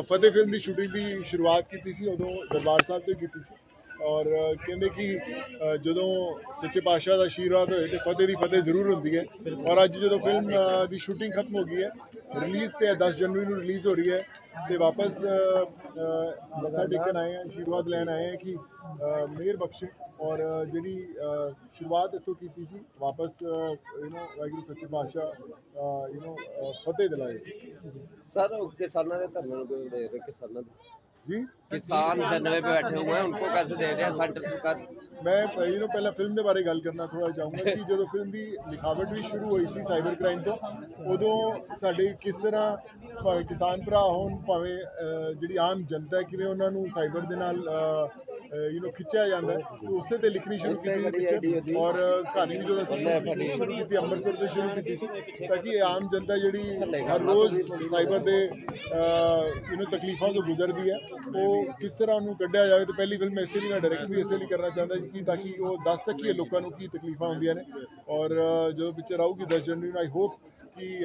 ਅ, ਫਤਿਹ film ਦੀ shooting ਦੀ ਸ਼ੁਰੂਆਤ ਕੀਤੀ ਸੀ ਉਦੋਂ ਦਰਬਾਰ ਸਾਹਿਬ ਤੋਂ ਹੀ ਕੀਤੀ ਸੀ ਔਰ ਅ, ਕਹਿੰਦੇ ਕਿ ਅ, ਜਦੋਂ ਸੱਚੇ ਪਾਤਸ਼ਾਹ ਦਾ ਆਸ਼ੀਰਵਾਦ ਹੋਏ ਤੇ ਫਤਿਹ ਦੀ ਫਤਿਹ ਜ਼ਰੂਰ ਹੁੰਦੀ ਹੈ ਔਰ ਅੱਜ ਜਦੋਂ ਫਿਲਮ ਅ, ਦੀ ਸ਼ੂਟਿੰਗ ਖਤਮ ਹੋ ਗਈ ਹੈ ਰਿਲੀਜ਼ ਤੇ ਹੈ, 10 ਜਨਵਰੀ ਨੂੰ ਰਿਲੀਜ਼ ਹੋ ਰਹੀ ਹੈ ਤੇ ਵਾਪਸ ਅ, ਅ, ਮੱਥਾ ਟੇਕਣ ਆਏ ਹਾਂ ਆਸ਼ੀਰਵਾਦ ਲੈਣ ਆਏ ਹਾਂ ਕਿ ਅ, ਮਿਹਰ ਬਖਸ਼ੇ ਔਰ ਅ, ਜਿਹੜੀ ਅ, ਸ਼ੁਰੂਆਤ ਇੱਥੋਂ ਕੀਤੀ ਸੀ ਵਾਪਸ ਯੂ نو ਵਾਹਿਗੁਰੂ ਸੱਚੇ ਪਾਤਸ਼ਾਹ ਯੂ نو ਫਤਿਹ ਦਿਲਾਏ सर किसानों ने धरने को दे रहे किसानों ਜੀ किसान धरने पे बैठे हुए हैं उनको कैसे दे रहे हैं सेंटर सरकार ਮੈਂ ਯੂ نو ਪਹਿਲਾਂ ਫਿਲਮ ਦੇ ਬਾਰੇ ਗੱਲ ਕਰਨਾ ਥੋੜਾ ਚਾਹੂੰਗਾ ਕਿ ਜਦੋਂ ਫਿਲਮ ਦੀ ਲਿਖਾਵਟ ਵੀ ਸ਼ੁਰੂ ਹੋਈ ਸੀ ਸਾਈਬਰ ਕ੍ਰਾਈਮ ਤੋਂ ਉਦੋਂ ਸਾਡੇ ਕਿਸ ਤਰ੍ਹਾਂ ਭਾਵੇਂ ਕਿਸਾਨ ਭਰਾ ਹੋਣ ਭਾਵੇਂ ਅਹ, ਜਿਹੜੀ ਆਮ ਜਨਤਾ ਹੈ ਕਿਵੇਂ ਉਹਨਾਂ ਨੂੰ ਸਾਈਬਰ ਦੇ ਨਾਲ ਯੂ نو ਖਿੱਚਿਆ ਜਾਂਦਾ ਹੈ ਤੇ ਉਸੇ ਤੇ ਲਿਖਣੀ ਸ਼ੁਰੂ ਕੀਤੀ ਸੀ ਪਿਕਚਰ ਔਰ ਅਹ, ਕਹਾਣੀ ਵੀ ਜਦੋਂ ਅਸੀਂ ਸ਼ੁਰੂ ਕੀਤੀ- ਸ਼ੁਰੂ ਕੀਤੀ ਅੰਮ੍ਰਿਤਸਰ ਤੋਂ ਸ਼ੁਰੂ ਕੀਤੀ ਸੀ ਤਾਂ ਕਿ ਇਹ ਆਮ ਜਨਤਾ ਜਿਹੜੀ ਹਰ ਰੋਜ਼ ਸਾਈਬਰ ਦੇ ਯੂ نو ਤਕਲੀਫਾਂ ਤੋਂ ਗੁਜ਼ਰਦੀ ਹੈ ਉਹ ਕਿਸ ਤਰ੍ਹਾਂ ਉਹਨੂੰ ਕੱਢਿਆ ਜਾਵੇ ਤੇ ਪਹਿਲੀ ਫਿਲਮ ਇਸੇ ਲਈ ਮੈਂ ਡਾਇਰੈਕਟ ਵੀ ਇਸੇ ਲਈ ਕਰਨਾ ਚਾਹੁੰਦਾ ਸੀ ਕਿ ਤਾਂ ਕਿ ਉਹ ਦੱਸ ਸਕੀਏ ਲੋਕਾਂ ਨੂੰ ਕੀ ਤਕਲੀਫਾਂ ਹੁੰਦੀਆਂ ਨੇ ਔਰ ਅ, ਜਦੋਂ ਪਿਕਚਰ ਆਊਗੀ 10 ਜਨਵਰੀ ਨੂੰ ਆਈ ਹੋਪ ਕਿ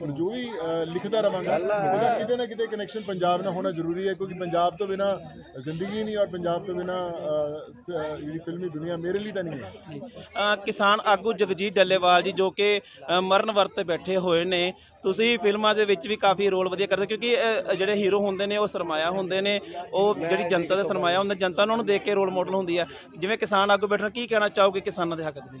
ਔਰ ਜੋ ਵੀ ਲਿਖਦਾ ਰਵਾਂਗਾ, ਉਹਦਾ ਕਿਤੇ ਨਾ ਕਿਤੇ ਕਨੈਕਸ਼ਨ ਪੰਜਾਬ ਨਾਲ ਹੋਣਾ ਜ਼ਰੂਰੀ ਹੈ, ਕਿਉਂਕਿ ਪੰਜਾਬ ਤੋਂ ਬਿਨਾ ਜ਼ਿੰਦਗੀ ਨਹੀਂ ਔਰ ਪੰਜਾਬ ਤੋਂ ਬਿਨਾ ਜਿਹੜੀ ਫਿਲਮੀ ਦੁਨੀਆ ਮੇਰੇ ਲਈ ਤਾਂ ਨਹੀਂ ਹੈ। ਕਿਸਾਨ ਆਗੂ ਜਗਜੀਤ ਡੱਲੇਵਾਲ ਜੀ, ਜੋ ਕਿ ਮਰਨ ਵਰਤ ਤੇ ਬੈਠੇ ਹੋਏ ਨੇ, ਤੁਸੀਂ ਫਿਲਮਾਂ ਦੇ ਵਿੱਚ ਵੀ ਕਾਫੀ ਰੋਲ ਵਧੀਆ ਕਰਦੇ ਕਿਉਂਕਿ ਜਿਹੜੇ ਹੀਰੋ ਹੁੰਦੇ ਨੇ, ਉਹ ਸਰਮਾਇਆ ਹੁੰਦੇ ਨੇ, ਉਹ ਜਿਹੜੀ ਜਨਤਾ ਦਾ ਸਰਮਾਇਆ ਹੁੰਦਾ, ਜਨਤਾ ਉਹਨਾਂ ਨੂੰ ਦੇਖ ਕੇ ਰੋਲ ਮਾਡਲ ਹੁੰਦੀ ਹੈ। ਜਿਵੇਂ ਕਿਸਾਨ ਆਗੂ ਬੈਠਣਾ, ਕੀ ਕਹਿਣਾ ਚਾਹੋਗੇ ਕਿਸਾਨਾਂ ਦੇ ਹੱਕ ਦੇ?